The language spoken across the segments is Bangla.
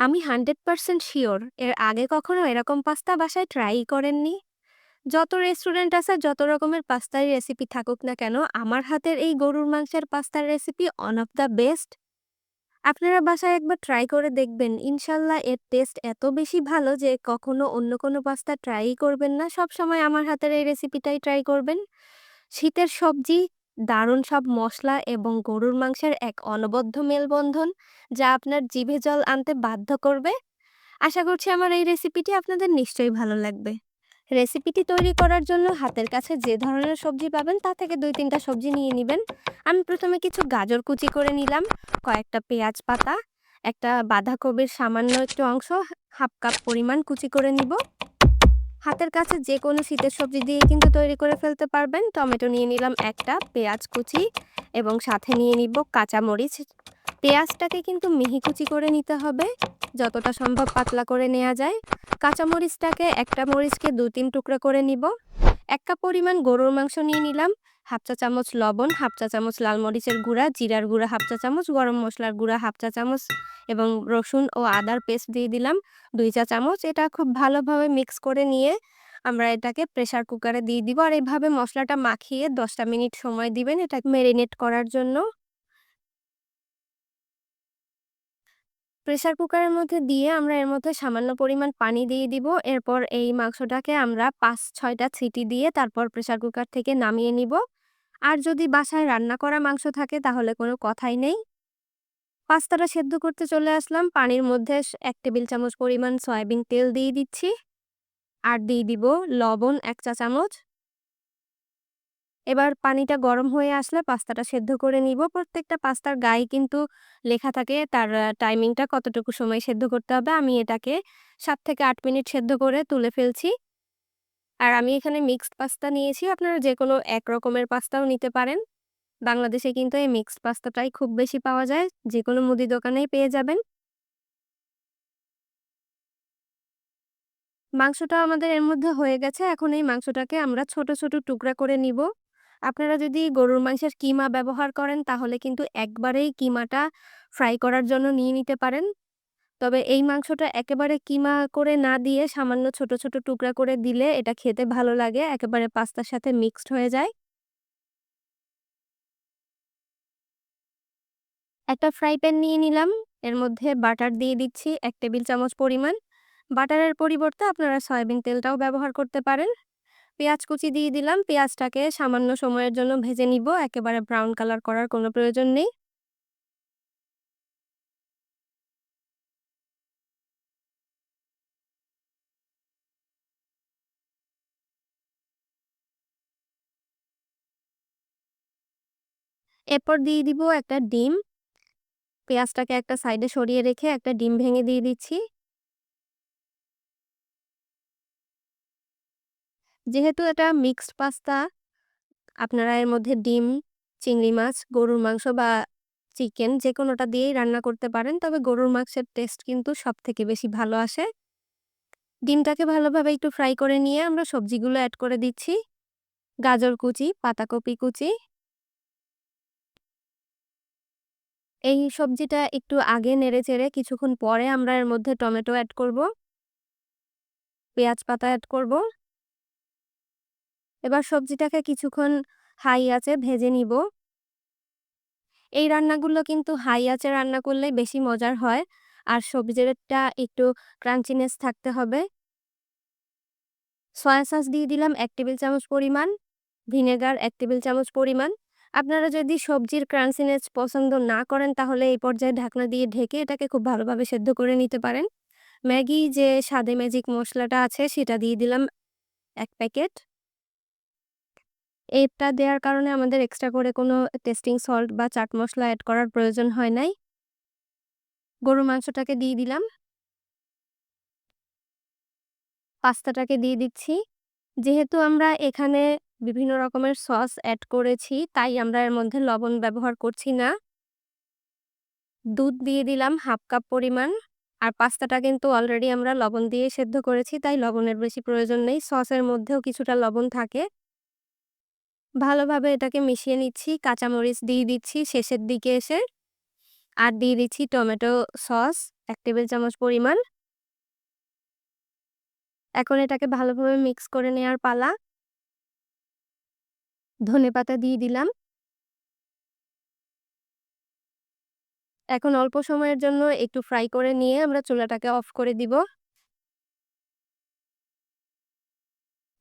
আমি 100% শিওর এর আগে কখনো এরকম পাস্তা বাসায় ট্রাই করেননি? যত রেস্টুরেন্ট আছে, যত রকমের পাস্তার রেসিপি থাকুক না কেন, আমার হাতের এই গরুর মাংসের পাস্তার recipe one of the best. আপনারা বাসায় একবার ট্রাই করে দেখবেন। ইনশাল্লাহ এর টেস্ট এত বেশি ভালো যে কখনো অন্য কোনো পাস্তা ট্রাইই করবেন না। সবসময় আমার হাতের এই রেসিপিটাই ট্রাই করবেন। শীতের সবজি, দারুণ সব মশলা এবং গরুর মাংসের এক অনবদ্য মেলবন্ধন যা আপনার জিভে জল আনতে বাধ্য করবে। আশা করছি আমার এই রেসিপিটি আপনাদের নিশ্চয়ই ভালো লাগবে। রেসিপিটি তৈরি করার জন্য হাতের কাছে যে ধরনের সবজি পাবেন তা থেকে ২-৩ টা সবজি নিয়ে নেবেন আমি প্রথমে কিছু গাজর কুচি করে নিলাম, কয়েকটা পেঁয়াজ পাতা, একটা বাঁধাকপির সামান্য একটু অংশ হাফ কাপ পরিমাণ কুচি করে নিব। হাতের কাছে যে কোনো শীতের সবজি দিয়ে কিন্তু তৈরি করে ফেলতে পারবেন। টমেটো নিয়ে নিলাম একটা, পেঁয়াজ কুচি এবং সাথে নিয়ে নিব কাঁচামরিচ। পেঁয়াজটাকে কিন্তু মিহি কুচি করে নিতে হবে, যতটা সম্ভব পাতলা করে নেওয়া যায়। কাঁচামরিচটাকে একটা মরিচকে দু তিন টুকরা করে নিব। এক কাপ পরিমাণ গরুর মাংস নিয়ে নিলাম, হাফ চা চামচ লবণ, হাফ চা চামচ লাল মরিচের গুঁড়া, জিরার গুঁড়া হাফ চা চামচ, গরম মশলার গুঁড়া হাফ চা চামচ এবং রসুন ও আদার পেস্ট দিয়ে দিলাম দুই চা চামচ। এটা খুব ভালোভাবে মিক্স করে নিয়ে আমরা এটাকে প্রেশার কুকারে দিয়ে দিব আর এইভাবে মশলাটা মাখিয়ে দশটা মিনিট সময় দিবেন এটা ম্যারিনেট করার জন্য। প্রেসার কুকারের মধ্যে দিয়ে আমরা এর মধ্যে সামান্য পরিমাণ পানি দিয়ে দিব। এরপর এই মাংসটাকে আমরা ৫-৬ টা সিটি দিয়ে তারপর প্রেসার কুকার থেকে নামিয়ে নিব। আর যদি বাসায় রান্না করা মাংস থাকে তাহলে কোনো কথাই নেই। পাস্তাটা সেদ্ধ করতে চলে আসলাম। পানির মধ্যে ১ টেবিল চামচ পরিমাণ সয়াবিন তেল দিয়ে দিচ্ছি। আর দিয়ে দিব লবণ ১ চা চামচ। এবার পানিটা গরম হয়ে আসলে পাস্তাটা সেদ্ধ করে নিব। প্রত্যেকটা পাস্তার গায়ে কিন্তু লেখা থাকে তার টাইমিংটা কতটুকু সময় সেদ্ধ করতে হবে। আমি এটাকে সাত থেকে আট মিনিট সেদ্ধ করে তুলে ফেলছি। আর আমি এখানে মিক্সড পাস্তা নিয়েছি। আপনারা যেকোনো এক রকমের পাস্তাও নিতে পারেন। বাংলাদেশে কিন্তু এই মিক্সড পাস্তাটাই খুব বেশি পাওয়া যায়। যে কোনো মুদি দোকানেই পেয়ে যাবেন। মাংসটা আমাদের এর মধ্যে হয়ে গেছে। এখন এই মাংসটাকে আমরা ছোট, ছোট টুকরা করে নিব। আপনারা যদি গরুর মাংসের কিমা ব্যবহার করেন তাহলে কিন্তু একবারেই কিমাটা ফ্রাই করার জন্য নিয়ে নিতে পারেন। তবে এই মাংসটা একেবারে কিমা করে না দিয়ে সামান্য ছোট, ছোট টুকরা করে দিলে এটা খেতে ভালো লাগে। একেবারে পাস্তার সাথে মিক্সড হয়ে যায়। একটা ফ্রাই প্যান নিয়ে নিলাম। এর মধ্যে বাটার দিয়ে দিচ্ছি এক টেবিল চামচ পরিমাণ। বাটারের পরিবর্তে আপনারা সয়াবিন তেলটাও ব্যবহার করতে পারেন। পেঁয়াজ কুচি দিয়ে দিলাম। পেঁয়াজটাকে সামান্য সময়ের জন্য ভেজে নিব। একেবারে ব্রাউন কালার করার কোনো প্রয়োজন নেই। এরপর দিয়ে দিব একটা ডিম। পেঁয়াজটাকে একটা সাইডে সরিয়ে রেখে একটা ডিম ভেঙে দিয়ে দিচ্ছি। যেহেতু এটা মিক্সড পাস্তা, আপনারা এর মধ্যে ডিম, চিংড়ি মাছ, গরুর মাংস বা চিকেন যেকোনোটা দিয়েই রান্না করতে পারেন। তবে গরুর মাংসের টেস্ট কিন্তু সব থেকে বেশি ভালো আসে। ডিমটাকে ভালোভাবে একটু ফ্রাই করে নিয়ে আমরা সবজিগুলো অ্যাড করে দিচ্ছি। গাজর কুচি, পাতাকপি কুচি। এই সবজিটা একটু আগে নেড়ে চেড়ে কিছুক্ষণ পরে আমরা এর মধ্যে টমেটো অ্যাড করব। পেঁয়াজ পাতা অ্যাড করব। এবার সবজিটাকে কিছুক্ষণ হাই আঁচে ভেজে নিব। এই রান্নাগুলো কিন্তু হাই আঁচে রান্না করলে বেশি মজার হয়। আর সবজিটা একটু ক্রাঞ্চিনেস থাকতে হবে। সয়া সস দিয়ে দিলাম ১ টেবিল চামচ পরিমাণ, ভিনেগার ১ টেবিল চামচ পরিমাণ। আপনারা যদি সবজির ক্রাঞ্চিনেস পছন্দ না করেন তাহলে এই পর্যায়ে ঢাকনা দিয়ে ঢেকে এটাকে খুব ভালোভাবে সেদ্ধ করে নিতে পারেন। ম্যাগি যে স্বাদে ম্যাজিক মশলাটা আছে সেটা দিয়ে দিলাম এক প্যাকেট। এটা দেওয়ার কারণে আমাদের এক্সট্রা করে কোনো টেস্টিং সল্ট বা চাট মশলা অ্যাড করার প্রয়োজন হয় নাই। গরুর মাংসটাকে দিয়ে দিলাম। পাস্তাটাকে দিয়ে দিচ্ছি। যেহেতু আমরা এখানে বিভিন্ন রকমের সস অ্যাড করেছি, তাই আমরা এর মধ্যে লবণ ব্যবহার করছি না। দুধ দিয়ে দিলাম হাফ কাপ পরিমাণ। আর পাস্তাটা কিন্তু অলরেডি আমরা লবণ দিয়ে সেদ্ধ করেছি, তাই লবণের বেশি প্রয়োজন নেই। সসের মধ্যেও কিছুটা লবণ থাকে। ভালোভাবে এটাকে মিশিয়ে নিচ্ছি। কাঁচামরিচ দিয়ে দিচ্ছি শেষের দিকে এসে। আর দিয়ে দিচ্ছি টমেটো সস ১ টেবিল চামচ পরিমাণ। এখন এটাকে ভালোভাবে মিক্স করে নেওয়ার পালা। ধনেপাতা দিয়ে দিলাম। এখন অল্প সময়ের জন্য একটু ফ্রাই করে নিয়ে আমরা চুলাটাকে অফ করে দিব।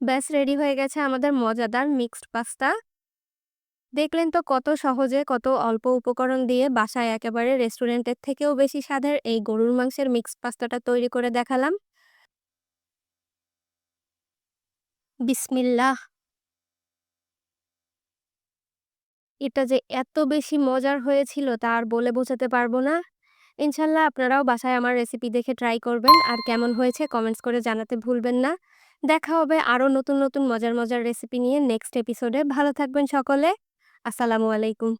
ব্যাস, রেডি হয়ে গেছে আমাদের মজাদার মিক্সড পাস্তা। দেখলেন তো কত সহজে, কত অল্প উপকরণ দিয়ে বাসায় একেবারে রেস্টুরেন্টের থেকেও বেশি স্বাদের এই গরুর মাংসের মিক্সড পাস্তাটা তৈরি করে দেখালাম। বিসমিল্লাহ। এটা যে এত বেশি মজার হয়েছিল তা আর বলে বোঝাতে পারব না। ইনশাল্লাহ আপনারাও বাসায় আমার রেসিপি দেখে ট্রাই করবেন আর কেমন হয়েছে কমেন্টস করে জানাতে ভুলবেন না। দেখা হবে আরও নতুন, নতুন মজার, মজার রেসিপি নিয়ে নেক্সট এপিসোডে। ভালো থাকবেন সকলে। আসসালামু আলাইকুম।